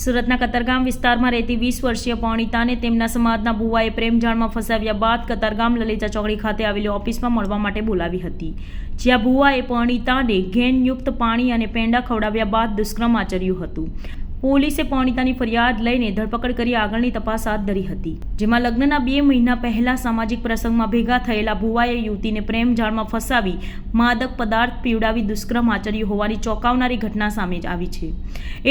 સુરતના કતારગામ વિસ્તારમાં રહેતી વીસ વર્ષીય પૌણિતાને તેમના સમાજના ભુવાએ પ્રેમજાળમાં ફસાવ્યા બાદ કતારગામ લલિતા ચોકડી ખાતે આવેલી ઓફિસમાં મળવા માટે બોલાવી હતી. જ્યાં ભુવાએ પૌણિતાને ઘેનયુક્ત પાણી અને પેંડા ખવડાવ્યા બાદ દુષ્કર્મ આચર્યું હતું. પોલીસે પૌણિતાની ફરિયાદ લઈને ધરપકડ કરી આગળની તપાસ હાથ ધરી હતી, જેમાં લગ્નના બે મહિના પહેલા સામાજિક પ્રસંગમાં ભેગા થયેલા ભુવાએ યુવતીને પ્રેમ જાળમાં ફસાવી માદક પદાર્થ પીવડાવી દુષ્કર્મ આચર્યું હોવાની ચોંકાવનારી ઘટના સામે આવી છે.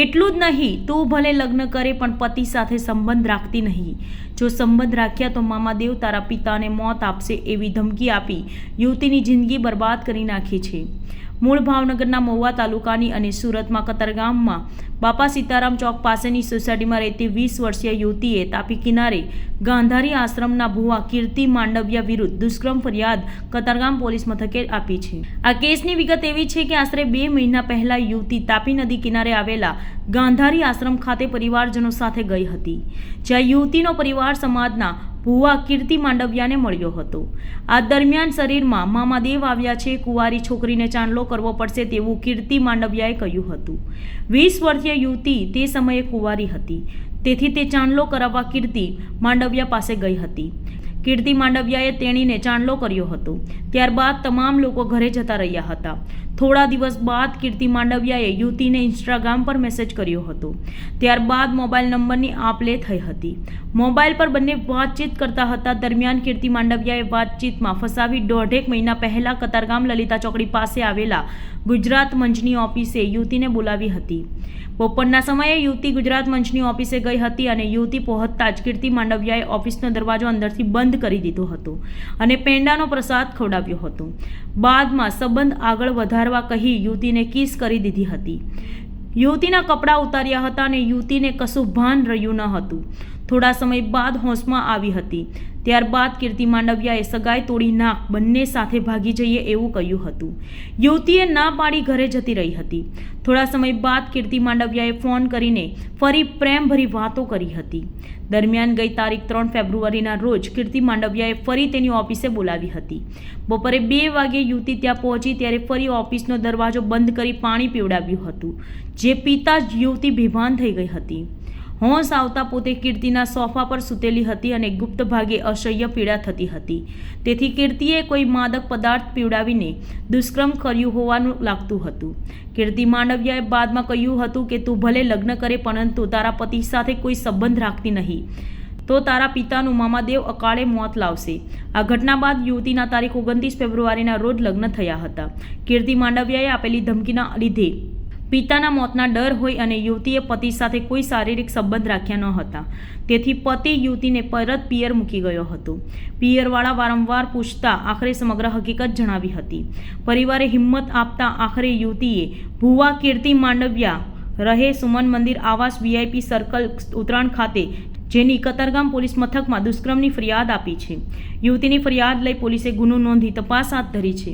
એટલું જ નહીં, તું ભલે લગ્ન કરે પણ પતિ સાથે સંબંધ રાખતી નહીં. જો સંબંધ રાખ્યા તો મામાદેવ તારા પિતાને મોત આપશે એવી ધમકી આપી યુવતીની જિંદગી બરબાદ કરી નાખી છે. મૂળ ભાવનગરના મહુવા તાલુકાની અને સુરતમાં કતરગામમાં બાપા સીતારામ ચોક પાસેની સોસાયટીમાં રહેતી વીસ વર્ષીય યુવતીએ તાપી કિનારે ગાંધારી આશ્રમના ભુવા કીર્તિ માંડવિયા વિરુદ્ધ દુષ્કર્મ ફરિયાદ કતારગામ પોલીસ મથકે આપી છે. આ કેસની વિગત એવી છે કે આશરે બે મહિના પહેલા યુવતી તાપી નદી કિનારે આવેલા ગાંધારી આશ્રમ ખાતે પરિવારજનો સાથે ગઈ હતી, જ્યાં યુવતીનો પરિવાર સમાજના ભુવા કીર્તિ માંડવિયાને મળ્યો હતો. આ દરમિયાન શરીરમાં મામાદેવ આવ્યા છે, કુંવારી છોકરીને ચાંદલો કરવો પડશે તેવું કીર્તિ માંડવિયાએ કહ્યું હતું. વીસ વર્ષીય યુવતી તે સમયે કુંવારી હતી. તેથી તે ચાંદલો કરાવવા કીર્તિ માંડવિયા પાસે ગઈ હતી. કીર્તિ માંડવિયાએ તેણીને ચાંદલો કર્યો હતો. ત્યારબાદ તમામ લોકો ઘરે જતા રહ્યા હતા. થોડા દિવસ બાદ કીર્તિ માંડવિયાએ યુવતીને ઇન્સ્ટાગ્રામ પર મેસેજ કર્યો હતો. ત્યારબાદ મોબાઈલ નંબરની આપ લે થઈ હતી. મોબાઈલ પર બંને વાતચીત કરતા હતા. દરમિયાન કીર્તિ માંડવિયાએ વાતચીતમાં ફસાવી દોઢેક મહિના પહેલાં કતારગામ લલિતા ચોકડી પાસે આવેલા ગુજરાત મંચની ઓફિસે યુવતીને બોલાવી હતી. બપોરના સમયે યુવતી ગુજરાત મંચની ઓફિસે ગઈ હતી અને યુવતી પહોંચતા જ કીર્તિ માંડવિયાએ ઓફિસનો દરવાજો અંદરથી બંધ કરી દીધો હતો અને પેંડાનો પ્રસાદ ખવડાવ્યો હતો. બાદમાં સંબંધ આગળ વધારવા કહી યુવતીને કિસ કરી દીધી હતી. યુવતીના કપડાં ઉતાર્યા હતા અને યુવતીને કશું ભાન રહ્યું ન હતું. થોડા સમય બાદ હોંશમાં આવી હતી. ત્યારબાદ કીર્તિ માંડવિયાએ સગાઈ તોડી નાખ, બંને સાથે ભાગી જઈએ એવું કહ્યું હતું. યુવતીએ ના પાડી ઘરે જતી રહી હતી. થોડા સમય બાદ કીર્તિ માંડવિયાએ ફોન કરીને ફરી પ્રેમભરી વાતો કરી હતી. દરમિયાન ગઈ તારીખ ત્રણ ફેબ્રુઆરીના રોજ કીર્તિ માંડવિયાએ ફરી તેની ઓફિસે બોલાવી હતી. બપોરે બે વાગે યુવતી ત્યાં પહોંચી ત્યારે ફરી ઓફિસનો દરવાજો બંધ કરી પાણી પીવડાવ્યું હતું, જે પીતા જ યુવતી બેભાન થઈ ગઈ હતી. હોંશ આવતા પોતે કીર્તિના સોફા પર સૂતેલી હતી અને ગુપ્ત ભાગે અસહ્ય પીડા થતી હતી. તેથી કીર્તિએ કોઈ માદક પદાર્થ પીવડાવીને દુષ્કર્મ કર્યું હોવાનું લાગતું હતું. કીર્તિ માંડવિયાએ બાદમાં કહ્યું હતું કે, તું ભલે લગ્ન કરે, પરંતુ તારા પતિ સાથે કોઈ સંબંધ રાખતી નહીં. તો તારા પિતાનું મામાદેવ અકાળે મોત લાવશે. આ ઘટના બાદ યુવતીના તારીખ ઓગણત્રીસ ફેબ્રુઆરીના રોજ લગ્ન થયા હતા. કીર્તિ માંડવિયાએ આપેલી ધમકીના લીધે પિતાના મોતના ડર હોય અને યુવતીએ પતિ સાથે કોઈ શારીરિક સંબંધ રાખ્યા ન હતા. તેથી પતિ યુવતીને પરત પિયર મૂકી ગયો હતો. પિયરવાળા વારંવાર પૂછતા આખરે સમગ્ર હકીકત જણાવી હતી. પરિવારે હિંમત આપતા આખરે યુવતીએ ભુવા, કીર્તિ, માંડવિયા, રહે સુમન મંદિર, આવાસ વીઆઈપી સર્કલ, ઉત્તરાયણ ખાતે, જેની કતારગામ પોલીસ મથકમાં દુષ્કર્મની ફરિયાદ આપી છે. યુવતીની ફરિયાદ લઈ પોલીસે ગુનો નોંધી તપાસ હાથ ધરી છે.